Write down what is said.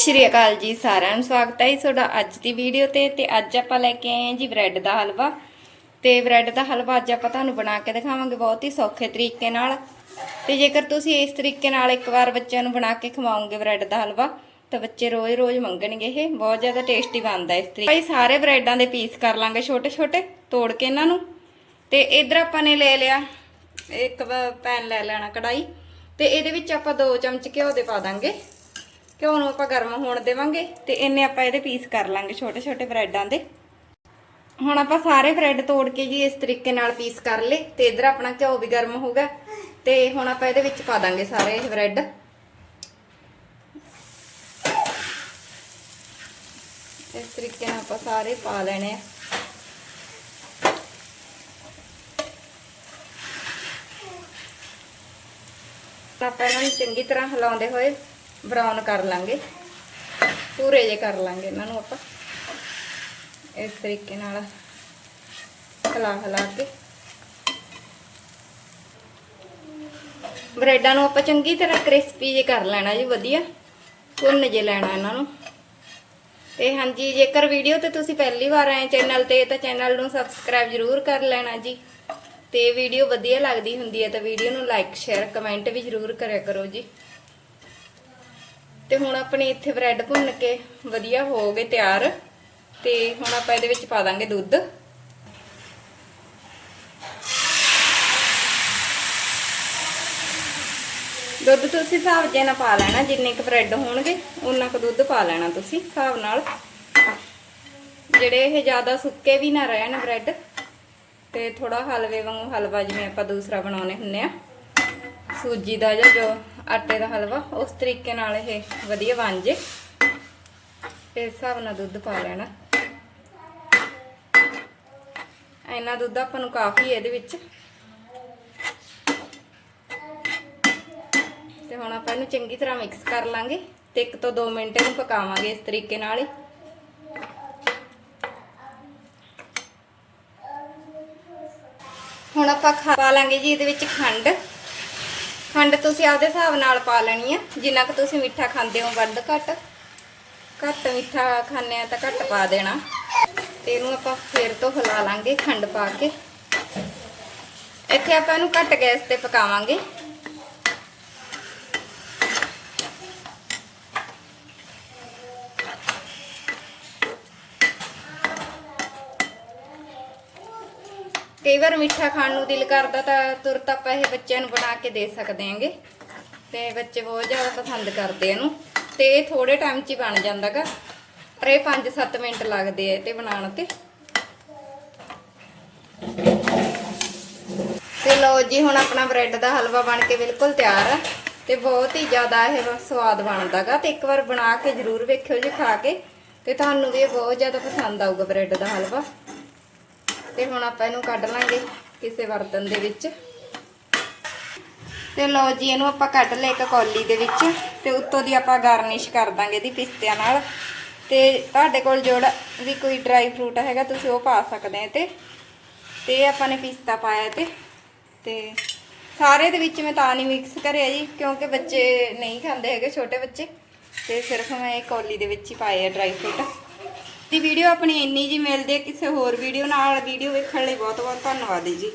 ਸ਼੍ਰੀ ਅਕਾਲ ਜੀ ਸਾਰਿਆਂ ਨੂੰ, ਸਵਾਗਤ ਹੈ ਜੀ ਤੁਹਾਡਾ ਅੱਜ ਦੀ ਵੀਡੀਓ ਤੇ। ਤੇ ਅੱਜ ਆਪਾਂ ਲੈ ਕੇ ਆਏ ਹਾਂ ਜੀ ਬ੍ਰੈਡ ਦਾ ਹਲਵਾ। ਤੇ ਬ੍ਰੈਡ ਦਾ ਹਲਵਾ ਅੱਜ ਆਪਾਂ ਤੁਹਾਨੂੰ ਬਣਾ ਕੇ ਦਿਖਾਵਾਂਗੇ ਬਹੁਤ ਹੀ ਸੌਖੇ ਤਰੀਕੇ ਨਾਲ। ਤੇ ਜੇਕਰ ਤੁਸੀਂ ਇਸ ਤਰੀਕੇ ਨਾਲ ਇੱਕ ਵਾਰ ਬੱਚਿਆਂ ਨੂੰ ਬਣਾ ਕੇ ਖਵਾਓਗੇ ਬ੍ਰੈਡ ਦਾ ਹਲਵਾ, ਤਾਂ ਬੱਚੇ ਰੋਜ਼-ਰੋਜ਼ ਮੰਗਣਗੇ ਇਹ। ਬਹੁਤ ਜ਼ਿਆਦਾ ਟੇਸਟੀ ਬਣਦਾ ਇਸ ਤਰੀਕੇ ਭਾਈ, ਸਾਰੇ ਬ੍ਰੈਡਾਂ ਦੇ ਪੀਸ ਕਰ ਲਾਂਗੇ ਛੋਟੇ-ਛੋਟੇ, ਤੋੜ ਕੇ ਇਹਨਾਂ ਨੂੰ। ਤੇ ਇਧਰ ਆਪਾਂ ਨੇ ਲੈ ਲਿਆ, ਇੱਕ ਪੈਨ ਲੈ ਲੈਣਾ ਕੜਾਈ ਤੇ ਇਹਦੇ ਵਿੱਚ ਆਪਾਂ 2 ਚਮਚ ਘਿਓ ਦੇ ਪਾ ਦਾਂਗੇ। ਘਿਓ ਨੂੰ ਆਪਾਂ ਗਰਮ ਹੋਣ ਦੇਵਾਂਗੇ ਤੇ ਇੰਨੇ ਆਪਾਂ ਇਹਦੇ ਪੀਸ ਕਰ ਲਾਂਗੇ ਛੋਟੇ ਛੋਟੇ ਬ੍ਰੈਡਾਂ ਦੇ। ਹੁਣ ਆਪਾਂ ਸਾਰੇ ਬ੍ਰੈਡ ਤੋੜ ਕੇ ਜੀ ਇਸ ਤਰੀਕੇ ਨਾਲ ਪੀਸ ਕਰ ਲਏ ਤੇ ਇਧਰ ਆਪਣਾ ਘਿਓ ਵੀ ਗਰਮ ਹੋਗਾ ਤੇ ਹੁਣ ਆਪਾਂ ਇਹਦੇ ਵਿੱਚ ਪਾ ਦਾਂਗੇ ਸਾਰੇ ਇਹ ਬ੍ਰੈਡ। ਇਸ ਤਰੀਕੇ ਨਾਲ ਆਪਾਂ ਸਾਰੇ ਪਾ ਲੈਣੇ ਆ। ਆਪਾਂ ਇਹਨਾਂ ਨੂੰ ਚੰਗੀ ਤਰ੍ਹਾਂ ਹਿਲਾਉਂਦੇ ਹੋਏ ਬਰਾਊਨ ਕਰ ਲਾਂਗੇ। ਪੂਰੇ ਜੇ ਕਰ ਲਾਂਗੇ ਇਹਨਾਂ ਨੂੰ ਆਪਾਂ। ਇਸ ਤਰੀਕੇ ਨਾਲ ਹਿਲਾ ਹਿਲਾ ਕੇ। ਬ੍ਰੈਡਾਂ ਨੂੰ ਆਪਾਂ ਚੰਗੀ ਤਰ੍ਹਾਂ ਕ੍ਰਿਸਪੀ ਜੇ ਕਰ ਲੈਣਾ ਜੀ, ਵਧੀਆ। ਭੁੰਨ ਜੇ ਲੈਣਾ ਇਹਨਾਂ ਨੂੰ। ਤੇ ਹਾਂਜੀ, ਜੇਕਰ ਵੀਡੀਓ ਤੇ ਤੁਸੀਂ ਪਹਿਲੀ ਵਾਰ ਆਏ ਚੈਨਲ ਤੇ, ਤਾਂ ਚੈਨਲ ਨੂੰ ਸਬਸਕ੍ਰਾਈਬ ਜ਼ਰੂਰ ਕਰ ਲੈਣਾ ਜੀ। ਤੇ ਵੀਡੀਓ ਵਧੀਆ ਲੱਗਦੀ ਹੁੰਦੀ ਹੈ, ਤਾਂ ਵੀਡੀਓ ਨੂੰ ਲਾਈਕ ਸ਼ੇਅਰ ਕਮੈਂਟ ਵੀ ਜ਼ਰੂਰ ਕਰਿਆ ਕਰੋ ਜੀ। ਤੇ ਹੁਣ ਆਪਣੇ ਇੱਥੇ ਬ੍ਰੈਡ ਭੁੰਨ ਕੇ ਵਧੀਆ ਹੋ ਗਏ ਤਿਆਰ। ਤੇ ਹੁਣ ਆਪਾਂ ਇਹਦੇ ਵਿੱਚ ਪਾ ਦਾਂਗੇ ਦੁੱਧ। ਦੁੱਧ ਤੁਸੀਂ ਹਿਸਾਬ ਜੇ ਨਾਲ ਪਾ ਲੈਣਾ, ਜਿੰਨੇ ਕੁ ਬ੍ਰੈਡ ਹੋਣਗੇ ਉਨਾ ਕੁ ਦੁੱਧ ਪਾ ਲੈਣਾ ਤੁਸੀਂ ਹਿਸਾਬ ਨਾਲ। ਜਿਹੜੇ ਇਹ ਜ਼ਿਆਦਾ ਸੁੱਕੇ ਵੀ ਨਾ ਰਹਿਣ ਬ੍ਰੈਡ, ਤੇ ਥੋੜਾ ਹਲਵੇ ਵਾਂਗੂ ਹਲਵਾ ਜਿਵੇਂ ਆਪਾਂ ਦੂਸਰਾ ਬਣਾਉਨੇ ਹੁੰਨੇ ਆ। ਸੂਜੀ ਦਾ ਜਾਂ ਜੋ ਆਟੇ ਦਾ ਹਲਵਾ, ਉਸ ਤਰੀਕੇ ਨਾਲ ਇਹ ਵਧੀਆ ਬਣ ਜੇ। ਇਸ ਹਿਸਾਬ ਨਾਲ ਦੁੱਧ ਪਾ ਲੈਣਾ। ਇੰਨਾ ਦੁੱਧ ਆਪਾਂ ਨੂੰ ਕਾਫੀ ਇਹਦੇ ਵਿੱਚ। ਤੇ ਹੁਣ ਆਪਾਂ ਇਹਨੂੰ ਚੰਗੀ ਤਰ੍ਹਾਂ ਮਿਕਸ ਕਰ ਲਾਂਗੇ ਤੇ 1 ਤੋਂ 2 ਮਿੰਟ ਇਹਨੂੰ ਪਕਾਵਾਂਗੇ ਇਸ ਤਰੀਕੇ ਨਾਲ ਹੀ। ਹੁਣ ਆਪਾਂ ਖਾ ਲਾਂਗੇ ਜੀ ਇਹਦੇ ਵਿੱਚ ਖੰਡ। ਖੰਡ ਤੁਸੀਂ ਆਪਦੇ ਹਿਸਾਬ ਨਾਲ ਪਾ ਲੈਣੀ ਆ। ਜਿੰਨਾ ਕੁ ਤੁਸੀਂ ਮਿੱਠਾ ਖਾਂਦੇ ਹੋ, ਵੱਧ ਘੱਟ। ਘੱਟ ਮਿੱਠਾ ਖਾਂਦੇ ਆ ਤਾਂ ਘੱਟ ਪਾ ਦੇਣਾ। ਤੇ ਇਹਨੂੰ ਆਪਾਂ ਫੇਰ ਤੋਂ ਹਿਲਾ ਲਾਂਗੇ ਖੰਡ ਪਾ ਕੇ। ਇੱਥੇ ਆਪਾਂ ਇਹਨੂੰ ਘੱਟ ਗੈਸ ਤੇ ਪਕਾਵਾਂਗੇ। ਕਈ ਵਾਰ ਮਿੱਠਾ ਖਾਣ ਨੂੰ ਦਿਲ ਕਰਦਾ ਤਾਂ ਤੁਰਤ ਆਪਾਂ ਇਹ ਬੱਚਿਆਂ ਨੂੰ ਬਣਾ ਕੇ ਦੇ ਸਕਦੇ ਆਂਗੇ। ਤੇ ਬੱਚੇ ਬਹੁਤ ਜ਼ਿਆਦਾ ਪਸੰਦ ਕਰਦੇ ਇਹਨੂੰ। ਤੇ ਇਹ ਥੋੜੇ ਟਾਈਮ 'ਚ ਹੀ ਬਣ ਜਾਂਦਾਗਾ। ਪਰ ਇਹ 5-7 ਮਿੰਟ ਲੱਗਦੇ ਆ ਤੇ ਬਣਾਉਣ ਤੇ। ਤੇ ਲਓ ਜੀ, ਹੁਣ ਆਪਣਾ ਬ੍ਰੈਡ ਦਾ ਹਲਵਾ ਬਣ ਕੇ ਬਿਲਕੁਲ ਤਿਆਰ ਆ। ਤੇ ਬਹੁਤ ਹੀ ਜ਼ਿਆਦਾ ਇਹ ਸਵਾਦ ਬਣਦਾਗਾ। ਤੇ ਇੱਕ ਵਾਰ ਬਣਾ ਕੇ ਜ਼ਰੂਰ ਵੇਖਿਓ ਜੀ ਖਾ ਕੇ। ਤੇ ਤੁਹਾਨੂੰ ਵੀ ਇਹ ਬਹੁਤ ਜ਼ਿਆਦਾ ਪਸੰਦ ਆਊਗਾ ਬ੍ਰੈਡ ਦਾ ਹਲਵਾ। ਤੇ ਹੁਣ ਆਪਾਂ ਇਹਨੂੰ ਕੱਢ ਲਾਂਗੇ ਕਿਸੇ ਬਰਤਨ ਦੇ ਵਿੱਚ। ਤੇ ਲਓ ਜੀ, ਇਹਨੂੰ ਆਪਾਂ ਕੱਢ ਲਿਆ ਇੱਕ ਕੌਲੀ ਦੇ ਵਿੱਚ ਤੇ ਉੱਤੋਂ ਦੀ ਆਪਾਂ ਗਾਰਨਿਸ਼ ਕਰ ਦਾਂਗੇ ਇਹਦੀ ਪਿਸਤਿਆਂ ਨਾਲ। ਤੇ ਤੁਹਾਡੇ ਕੋਲ ਜਿਹੜਾ ਵੀ ਕੋਈ ਡਰਾਈ ਫਰੂਟ ਹੈਗਾ, ਤੁਸੀਂ ਉਹ ਪਾ ਸਕਦੇ ਆ ਤੇ ਤੇ ਆਪਾਂ ਨੇ ਪਿਸਤਾ ਪਾਇਆ ਤੇ ਤੇ ਸਾਰੇ ਦੇ ਵਿੱਚ ਮੈਂ ਤਾਂ ਨਹੀਂ ਮਿਕਸ ਕਰਿਆ ਜੀ, ਕਿਉਂਕਿ ਬੱਚੇ ਨਹੀਂ ਖਾਂਦੇ ਹੈਗੇ, ਛੋਟੇ ਬੱਚੇ। ਤੇ ਸਿਰਫ ਮੈਂ ਇਹ ਕੌਲੀ ਦੇ ਵਿੱਚ ਹੀ ਪਾਏ ਆ ਡਰਾਈ ਫਰੂਟ ਦੀ ਵੀਡੀਓ ਆਪਣੀ ਇੰਨੀ ਜੀ ਮਿਲਦੀ ਕਿਸੇ ਹੋਰ ਵੀਡੀਓ ਨਾਲ ਵੀਡੀਓ ਵੇਖਣ ਲਈ ਬਹੁਤ ਬਹੁਤ ਧੰਨਵਾਦ ਜੀ।